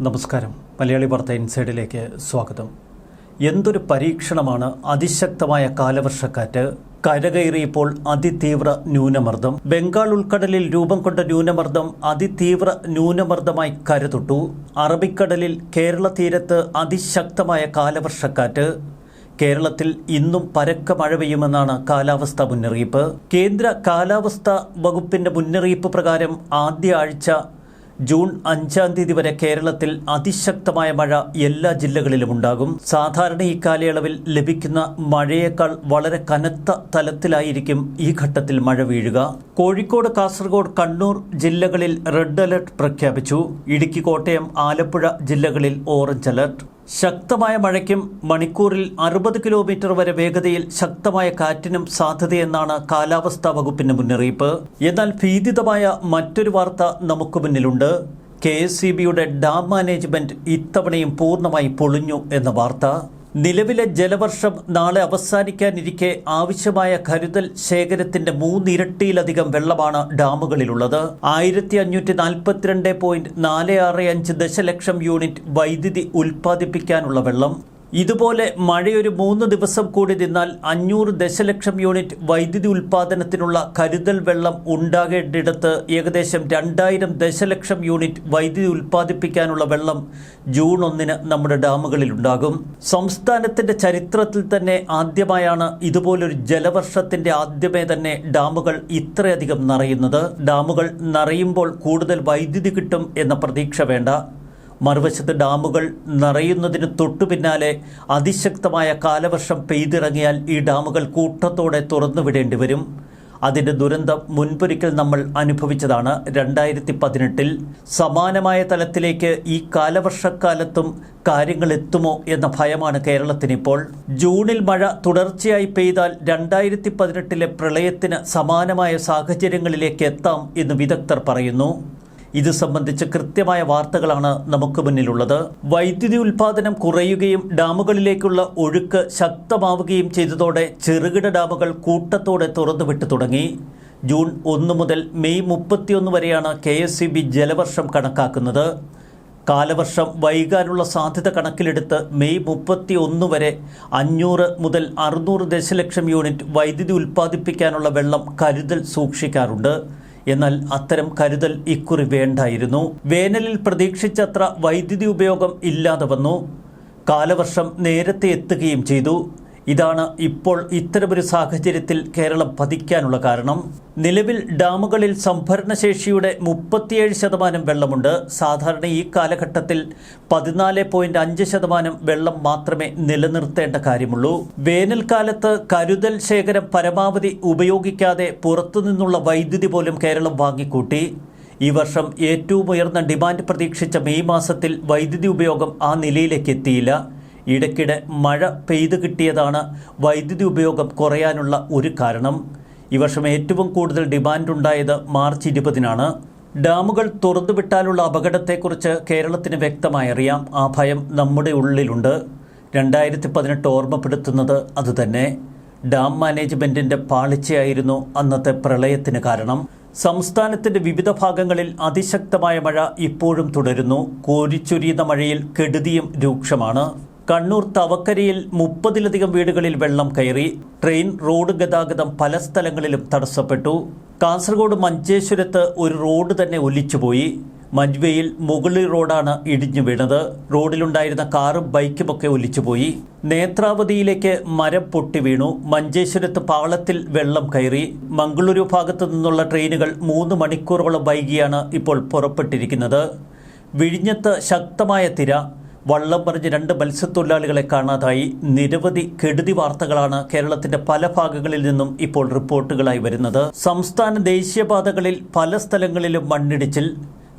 നമസ്കാരം. മലയാളി വാർത്ത ഇൻസൈഡിലേക്ക് സ്വാഗതം. എന്തൊരു പരീക്ഷണമാണ് അതിശക്തമായ കാലവർഷക്കാറ്റ്. കരകയറിയപ്പോൾ അതിതീവ്ര ന്യൂനമർദ്ദം. ബംഗാൾ ഉൾക്കടലിൽ രൂപം കൊണ്ട ന്യൂനമർദ്ദം അതിതീവ്ര ന്യൂനമർദ്ദമായി കരുതൊട്ടു. അറബിക്കടലിൽ കേരള തീരത്ത് അതിശക്തമായ കാലവർഷക്കാറ്റ്. കേരളത്തിൽ ഇന്നും പരക്ക മഴ പെയ്യുമെന്നാണ് കാലാവസ്ഥാ മുന്നറിയിപ്പ്. കേന്ദ്ര കാലാവസ്ഥാ വകുപ്പിന്റെ മുന്നറിയിപ്പ് പ്രകാരം ആദ്യ ആഴ്ച ജൂൺ അഞ്ചാം തീയതി വരെ കേരളത്തിൽ അതിശക്തമായ മഴ എല്ലാ ജില്ലകളിലും ഉണ്ടാകും. സാധാരണ ഈ കാലയളവിൽ ലഭിക്കുന്ന മഴയേക്കാൾ വളരെ കനത്ത തലത്തിലായിരിക്കും ഈ ഘട്ടത്തിൽ മഴ വീഴുക. കോഴിക്കോട് കാസർഗോഡ് കണ്ണൂർ ജില്ലകളിൽ റെഡ് അലർട്ട് പ്രഖ്യാപിച്ചു. ഇടുക്കി കോട്ടയം ആലപ്പുഴ ജില്ലകളിൽ ഓറഞ്ച് അലർട്ട്. ശക്തമായ മഴയ്ക്കും മണിക്കൂറിൽ അറുപത് കിലോമീറ്റർ വരെ വേഗതയിൽ ശക്തമായ കാറ്റിനും സാധ്യതയെന്നാണ് കാലാവസ്ഥാ വകുപ്പിന്റെ മുന്നറിയിപ്പ്. എന്നാൽ ഭീതിതമായ മറ്റൊരു വാർത്ത നമുക്ക് മുന്നിലുണ്ട്. കെ എസ് ഡാം മാനേജ്മെന്റ് ഇത്തവണയും പൂർണമായി പൊളിഞ്ഞു എന്ന വാർത്ത. നിലവിലെ ജലവർഷം നാളെ അവസാനിക്കാനിരിക്കെ ആവശ്യമായ കരുതൽ ശേഖരത്തിന്റെ മൂന്നിരട്ടിയിലധികം വെള്ളമാണ് ഡാമുകളിലുള്ളത്. ആയിരത്തി അഞ്ഞൂറ്റി നാൽപ്പത്തിരണ്ട് പോയിന്റ് നാല് ആറ് അഞ്ച് ദശലക്ഷം യൂണിറ്റ് വൈദ്യുതി ഉൽപ്പാദിപ്പിക്കാനുള്ള വെള്ളം ഇതുപോലെ മഴയൊരു മൂന്ന് ദിവസം കൂടി നിന്നാൽ അഞ്ഞൂറ് ദശലക്ഷം യൂണിറ്റ് വൈദ്യുതി ഉൽപ്പാദനത്തിനുള്ള കരുതൽ വെള്ളം ഉണ്ടാകേണ്ടിടത്ത് ഏകദേശം രണ്ടായിരം ദശലക്ഷം യൂണിറ്റ് വൈദ്യുതി ഉൽപ്പാദിപ്പിക്കാനുള്ള വെള്ളം ജൂൺ ഒന്നിന് നമ്മുടെ ഡാമുകളിൽ ഉണ്ടാകും. സംസ്ഥാനത്തിന്റെ ചരിത്രത്തിൽ തന്നെ ആദ്യമായാണ് ഇതുപോലൊരു ജലവർഷത്തിന്റെ ആദ്യമേ തന്നെ ഡാമുകൾ ഇത്രയധികം നിറയുന്നത്. ഡാമുകൾ നിറയുമ്പോൾ കൂടുതൽ വൈദ്യുതി കിട്ടും എന്ന പ്രതീക്ഷ വേണ്ട. മറുവശത്ത് ഡാമുകൾ നിറയുന്നതിന് തൊട്ടു പിന്നാലെ അതിശക്തമായ കാലവർഷം പെയ്തിറങ്ങിയാൽ ഈ ഡാമുകൾ കൂട്ടത്തോടെ തുറന്നുവിടേണ്ടി വരും. അതിന്റെ ദുരന്തം മുൻപൊരിക്കൽ നമ്മൾ അനുഭവിച്ചതാണ്. രണ്ടായിരത്തി പതിനെട്ടിൽ സമാനമായ തലത്തിലേക്ക് ഈ കാലവർഷക്കാലത്തും കാര്യങ്ങൾ എത്തുമോ എന്ന ഭയമാണ് കേരളത്തിനിപ്പോൾ. ജൂണിൽ മഴ തുടർച്ചയായി പെയ്താൽ രണ്ടായിരത്തി പതിനെട്ടിലെ പ്രളയത്തിന് സമാനമായ സാഹചര്യങ്ങളിലേക്ക് എത്താം എന്ന് വിദഗ്ധർ പറയുന്നു. ഇത് സംബന്ധിച്ച് കൃത്യമായ വാർത്തകളാണ് നമുക്ക് മുന്നിലുള്ളത്. വൈദ്യുതി ഉൽപാദനം കുറയുകയും ഡാമുകളിലേക്കുള്ള ഒഴുക്ക് ശക്തമാവുകയും ചെയ്തതോടെ ചെറുകിട ഡാമുകൾ കൂട്ടത്തോടെ തുറന്നുവിട്ടു തുടങ്ങി. ജൂൺ ഒന്ന് മുതൽ മെയ് മുപ്പത്തിയൊന്ന് വരെയാണ് കെ എസ് ജലവർഷം കണക്കാക്കുന്നത്. കാലവർഷം വൈകാനുള്ള സാധ്യത കണക്കിലെടുത്ത് മെയ് മുപ്പത്തി ഒന്ന് വരെ അഞ്ഞൂറ് മുതൽ അറുന്നൂറ് ദശലക്ഷം യൂണിറ്റ് വൈദ്യുതി ഉൽപ്പാദിപ്പിക്കാനുള്ള വെള്ളം കരുതൽ സൂക്ഷിക്കാറുണ്ട്. എന്നാൽ അത്തരം കരുതൽ ഇക്കുറി വേണ്ടായിരുന്നു. വേനലിൽ പ്രതീക്ഷിച്ചത്ര വൈദ്യുതി ഉപയോഗം ഇല്ലാതെ വന്നു. കാലവർഷം നേരത്തെ എത്തുകയും ചെയ്തു. ഇതാണ് ഇപ്പോൾ ഇത്തരമൊരു സാഹചര്യത്തിൽ കേരളം പതിക്കാനുള്ള കാരണം. നിലവിൽ ഡാമുകളിൽ സംഭരണശേഷിയുടെ മുപ്പത്തിയേഴ് ശതമാനം വെള്ളമുണ്ട്. സാധാരണ ഈ കാലഘട്ടത്തിൽ പതിനാല് പോയിന്റ് അഞ്ച് ശതമാനം വെള്ളം മാത്രമേ നിലനിർത്തേണ്ട കാര്യമുള്ളൂ. വേനൽക്കാലത്ത് കരുതൽ ശേഖരം പരമാവധി ഉപയോഗിക്കാതെ പുറത്തുനിന്നുള്ള വൈദ്യുതി പോലും കേരളം വാങ്ങിക്കൂട്ടി. ഈ വർഷം ഏറ്റവും ഉയർന്ന ഡിമാൻഡ് പ്രതീക്ഷിച്ച മെയ് മാസത്തിൽ വൈദ്യുതി ഉപയോഗം ആ നിലയിലേക്ക് എത്തിയില്ല. ഇടയ്ക്കിടെ മഴ പെയ്തു കിട്ടിയതാണ് വൈദ്യുതി ഉപയോഗം കുറയാനുള്ള ഒരു കാരണം. ഈ വർഷം ഏറ്റവും കൂടുതൽ ഡിമാൻഡ് ഉണ്ടായത് മാർച്ച് ഇരുപതിനാണ്. ഡാമുകൾ തുറന്നുവിട്ടാലുള്ള അപകടത്തെക്കുറിച്ച് കേരളത്തിന് വ്യക്തമായി അറിയാം. ആ ഭയം നമ്മുടെ ഉള്ളിലുണ്ട്. രണ്ടായിരത്തി പതിനെട്ട് ഓർമ്മപ്പെടുത്തുന്നത് അതുതന്നെ. ഡാം മാനേജ്മെന്റിന്റെ പാളിച്ചയായിരുന്നു അന്നത്തെ പ്രളയത്തിന് കാരണം. സംസ്ഥാനത്തിന്റെ വിവിധ ഭാഗങ്ങളിൽ അതിശക്തമായ മഴ ഇപ്പോഴും തുടരുന്നു. കോരിച്ചൊരിയുന്ന മഴയിൽ കെടുതിയും രൂക്ഷമാണ്. കണ്ണൂർ തവക്കരയിൽ മുപ്പതിലധികം വീടുകളിൽ വെള്ളം കയറി. ട്രെയിൻ റോഡ് ഗതാഗതം പല സ്ഥലങ്ങളിലും തടസ്സപ്പെട്ടു. കാസർഗോഡ് മഞ്ചേശ്വരത്ത് ഒരു റോഡ് തന്നെ ഒലിച്ചുപോയി. മജ്വയിൽ മുകളി റോഡാണ് ഇടിഞ്ഞു വീണത്. റോഡിലുണ്ടായിരുന്ന കാറും ബൈക്കുമൊക്കെ ഒലിച്ചുപോയി. നേത്രാവതിയിലേക്ക് മരം പൊട്ടി വീണു. മഞ്ചേശ്വരത്ത് പാളത്തിൽ വെള്ളം കയറി. മംഗളൂരു ഭാഗത്തു നിന്നുള്ള ട്രെയിനുകൾ മൂന്ന് മണിക്കൂറോളം വൈകിയാണ് ഇപ്പോൾ പുറപ്പെട്ടിരിക്കുന്നത്. വിഴിഞ്ഞത്ത് ശക്തമായ തിര. വള്ളം പറഞ്ഞ് രണ്ട് മത്സ്യത്തൊഴിലാളികളെ കാണാതായി. നിരവധി കെടുതി വാർത്തകളാണ് കേരളത്തിന്റെ പല ഭാഗങ്ങളിൽ നിന്നും ഇപ്പോൾ റിപ്പോർട്ടുകളായി വരുന്നത്. സംസ്ഥാന ദേശീയപാതകളിൽ പല സ്ഥലങ്ങളിലും മണ്ണിടിച്ചിൽ.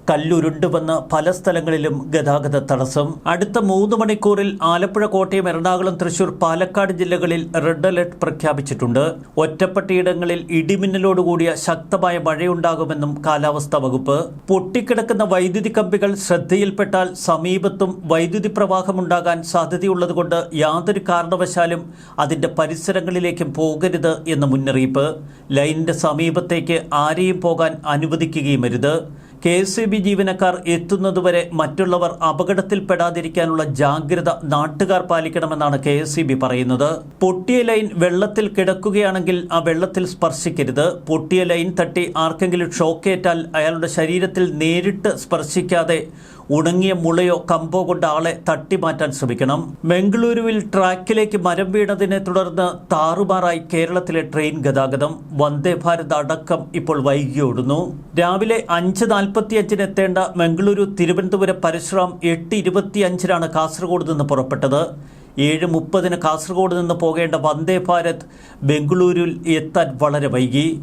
കല്ലുരുണ്ട് വന്ന് പല സ്ഥലങ്ങളിലും ഗതാഗത തടസ്സം. അടുത്ത മൂന്ന് മണിക്കൂറിൽ ആലപ്പുഴ കോട്ടയം എറണാകുളം തൃശൂർ പാലക്കാട് ജില്ലകളിൽ റെഡ് അലർട്ട് പ്രഖ്യാപിച്ചിട്ടുണ്ട്. ഒറ്റപ്പെട്ടയിടങ്ങളിൽ ഇടിമിന്നലോടുകൂടിയ ശക്തമായ മഴയുണ്ടാകുമെന്നും കാലാവസ്ഥാ വകുപ്പ്. പൊട്ടിക്കിടക്കുന്ന വൈദ്യുതി കമ്പികൾ ശ്രദ്ധയിൽപ്പെട്ടാൽ സമീപത്തും വൈദ്യുതി പ്രവാഹമുണ്ടാകാൻ സാധ്യതയുള്ളതുകൊണ്ട് യാതൊരു കാരണവശാലും അതിന്റെ പരിസരങ്ങളിലേക്കും പോകരുത് എന്ന മുന്നറിയിപ്പ്. ലൈനിന്റെ സമീപത്തേക്ക് ആരെയും പോകാൻ അനുവദിക്കുകയുമരുത്. കെ എസ് ബി ജീവനക്കാർ എത്തുന്നതുവരെ മറ്റുള്ളവർ അപകടത്തിൽപ്പെടാതിരിക്കാനുള്ള ജാഗ്രത നാട്ടുകാർ പാലിക്കണമെന്നാണ് കെ എസ് പറയുന്നത്. പൊട്ടിയ ലൈൻ വെള്ളത്തിൽ കിടക്കുകയാണെങ്കിൽ ആ വെള്ളത്തിൽ സ്പർശിക്കരുത്. പൊട്ടിയ ലൈൻ തട്ടി ആർക്കെങ്കിലും ഷോക്കേറ്റാൽ അയാളുടെ ശരീരത്തിൽ നേരിട്ട് സ്പർശിക്കാതെ ഉണങ്ങിയ മുളയോ കമ്പോ കൊണ്ട് ആളെ തട്ടിമാറ്റാൻ ശ്രമിക്കണം. ബംഗളൂരുവിൽ ട്രാക്കിലേക്ക് മരം വീണതിനെ തുടർന്ന് താറുമാറായി കേരളത്തിലെ ട്രെയിൻ ഗതാഗതം. വന്ദേ ഭാരത് അടക്കം ഇപ്പോൾ വൈകിയോടുന്നു രാവിലെ അഞ്ച് നാൽപ്പത്തിയഞ്ചിന് എത്തേണ്ട ബംഗളൂരു തിരുവനന്തപുരം പരശുറാം എട്ട് ഇരുപത്തിയഞ്ചിനാണ് കാസർഗോഡ് നിന്ന് പുറപ്പെട്ടത്. ഏഴ് മുപ്പതിന് കാസർഗോഡ് നിന്ന് പോകേണ്ട വന്ദേ ഭാരത് ബംഗളൂരുവിൽ എത്താൻ വളരെ വൈകി.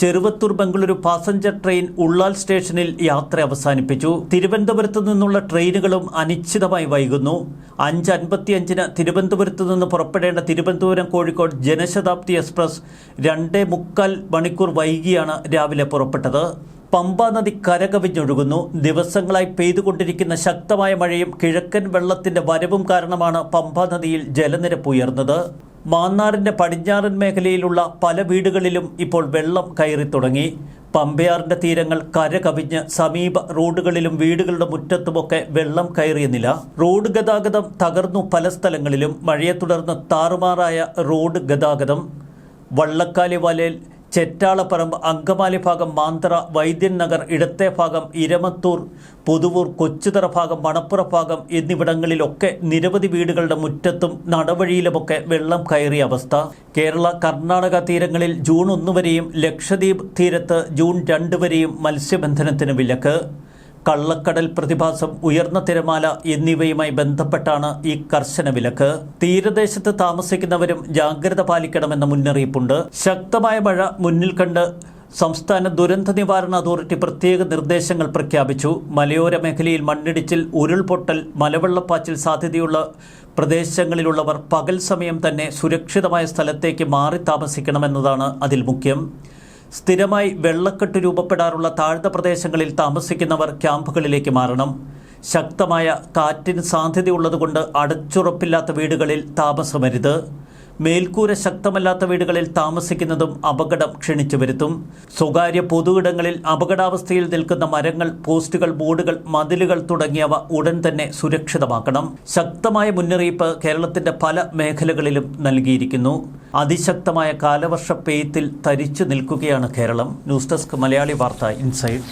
ചെറുവത്തൂർ ബംഗളൂരു പാസഞ്ചർ ട്രെയിൻ ഉള്ളാൽ സ്റ്റേഷനിൽ യാത്ര അവസാനിപ്പിച്ചു. തിരുവനന്തപുരത്ത് നിന്നുള്ള ട്രെയിനുകളും അനിശ്ചിതമായി വൈകുന്നു. അഞ്ച് അൻപത്തിയഞ്ചിന് തിരുവനന്തപുരത്ത് നിന്ന് പുറപ്പെടേണ്ട തിരുവനന്തപുരം കോഴിക്കോട് ജനശതാബ്ദി എക്സ്പ്രസ് രണ്ടേ മുക്കാൽ മണിക്കൂർ വൈകിയാണ് രാവിലെ പുറപ്പെട്ടത്. പമ്പ നദി കരകവിഞ്ഞൊഴുകുന്നു. ദിവസങ്ങളായി പെയ്തുകൊണ്ടിരിക്കുന്ന ശക്തമായ മഴയും കിഴക്കൻ വെള്ളത്തിന്റെ വരവും കാരണമാണ് പമ്പാ നദിയിൽ ജലനിരപ്പ് ഉയർന്നത്. മാന്നാറിന്റെ പടിഞ്ഞാറൻ മേഖലയിലുള്ള പല വീടുകളിലും ഇപ്പോൾ വെള്ളം കയറി തുടങ്ങി. പമ്പയാറിന്റെ തീരങ്ങൾ കര കവിഞ്ഞ് സമീപ റോഡുകളിലും വീടുകളുടെ മുറ്റത്തുമൊക്കെ വെള്ളം കയറിയ നില. റോഡ് ഗതാഗതം തകർന്നു പല സ്ഥലങ്ങളിലും. മഴയെ തുടർന്ന് താറുമാറായ റോഡ് ഗതാഗതം. വള്ളക്കാലി വലയിൽ ചെറ്റാളപ്പറമ്പ് അങ്കമാലി ഭാഗം മാന്തറ വൈദ്യൻ നഗർ ഇടത്തെ ഭാഗം ഇരമത്തൂർ പുതുവൂർ കൊച്ചുതറ ഭാഗം മണപ്പുറ ഭാഗം എന്നിവിടങ്ങളിലൊക്കെ നിരവധി വീടുകളുടെ മുറ്റത്തും നടവഴിയിലുമൊക്കെ വെള്ളം കയറിയ അവസ്ഥ. കേരള കർണാടക തീരങ്ങളിൽ ജൂൺ ഒന്ന് വരെയും ലക്ഷദ്വീപ് തീരത്ത് ജൂൺ രണ്ട് വരെയും മത്സ്യബന്ധനത്തിന് വിലക്ക്. കള്ളക്കടൽ പ്രതിഭാസം ഉയർന്ന തിരമാല എന്നിവയുമായി ബന്ധപ്പെട്ടാണ് ഈ കർശന വിലക്ക്. തീരദേശത്ത് താമസിക്കുന്നവരും ജാഗ്രത പാലിക്കണമെന്ന മുന്നറിയിപ്പുണ്ട്. ശക്തമായ മഴ മുന്നിൽ കണ്ട് സംസ്ഥാന ദുരന്ത നിവാരണ അതോറിറ്റി പ്രത്യേക നിർദ്ദേശങ്ങൾ പ്രഖ്യാപിച്ചു. മലയോര മേഖലയിൽ മണ്ണിടിച്ചിൽ ഉരുൾപൊട്ടൽ മലവെള്ളപ്പാച്ചിൽ സാധ്യതയുള്ള പ്രദേശങ്ങളിലുള്ളവർ പകൽ സമയം തന്നെ സുരക്ഷിതമായ സ്ഥലത്തേക്ക് മാറി താമസിക്കണമെന്നതാണ് അതിൽ മുഖ്യം. സ്ഥിരമായി വെള്ളക്കെട്ട് രൂപപ്പെടാറുള്ള താഴ്ന്ന പ്രദേശങ്ങളിൽ താമസിക്കുന്നവർ ക്യാമ്പുകളിലേക്ക് മാറണം. ശക്തമായ കാറ്റിന് സാധ്യതയുള്ളതുകൊണ്ട് അടച്ചുറപ്പില്ലാത്ത വീടുകളിൽ താമസമരുത്. മേൽക്കൂര ശക്തമല്ലാത്ത വീടുകളിൽ താമസിക്കുന്നതും അപകടം ക്ഷണിച്ചു വരുത്തും. സ്വകാര്യ പൊതുയിടങ്ങളിൽ അപകടാവസ്ഥയിൽ നിൽക്കുന്ന മരങ്ങൾ പോസ്റ്റുകൾ ബോർഡുകൾ മതിലുകൾ തുടങ്ങിയവ ഉടൻ തന്നെ സുരക്ഷിതമാക്കണം. ശക്തമായ മുന്നറിയിപ്പ് കേരളത്തിന്റെ പല മേഖലകളിലും നൽകിയിരിക്കുന്നു. അതിശക്തമായ കാലവർഷ പെയ്ത്തിൽ തരിച്ചു നിൽക്കുകയാണ് കേരളം. ന്യൂസ് ഡെസ്ക് മലയാളി വാർത്ത ഇൻസൈഡ്.